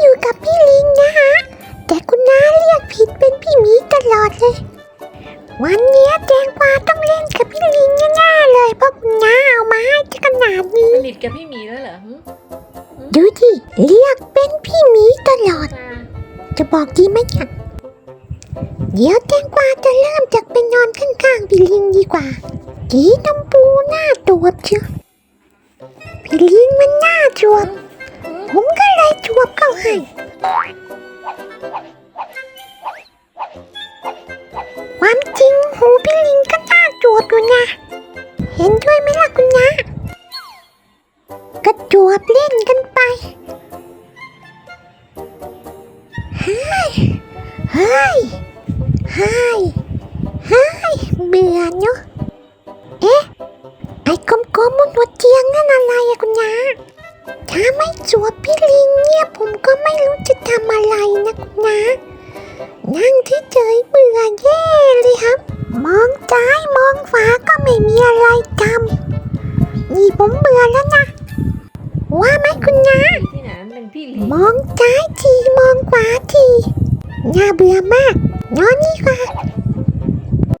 อยู่กับพี่ลิงนะคะแต่คุณน้าเรียกผิดเป็นพี่มีตลอดเลย วันนี้แจงกวาต้องเล่นกับพี่ลิงแน่ๆเลยเพราะคุณน้าเอามาให้ขนาดนี้ สนิทกับพี่มีแล้วเหรอดูที่เรียกเป็นพี่มีตลอดจะบอกดีไหมเนี่ยเดี๋ยวแตงกวาจะเริ่มจากไปนอนข้างๆพี่ลิงดีกว่ากีน้ำปูหน้าตวบเชียวพี่ลิงมันหน้าจวบ ผมก็เลยจวบเข้า ให้ความจริงหูพี่ลิงก็น่าจวบอยู่นะเห็นด้วยไหมล่ะคุณนะก็จวบเล่นกันไปเฮ้ยเฮ้ยเฮ้ยเฮ้ยเบื่อเนาะเอ๊ะไอ้กลมๆบนหัวเตียงนั่นอะไรอะคุณยาถ้าไม่จวบพี่ลิงเนี่ย มองขวาก็ไม่มีอะไรทำนี่ผมเบื่อแล้วนะ ว่าไหมคุณนะที่ไหนมันเป็นพี่หลีมองซ้ายทีมองขวาทีน่าเบื่อมากนอนนี่กว่า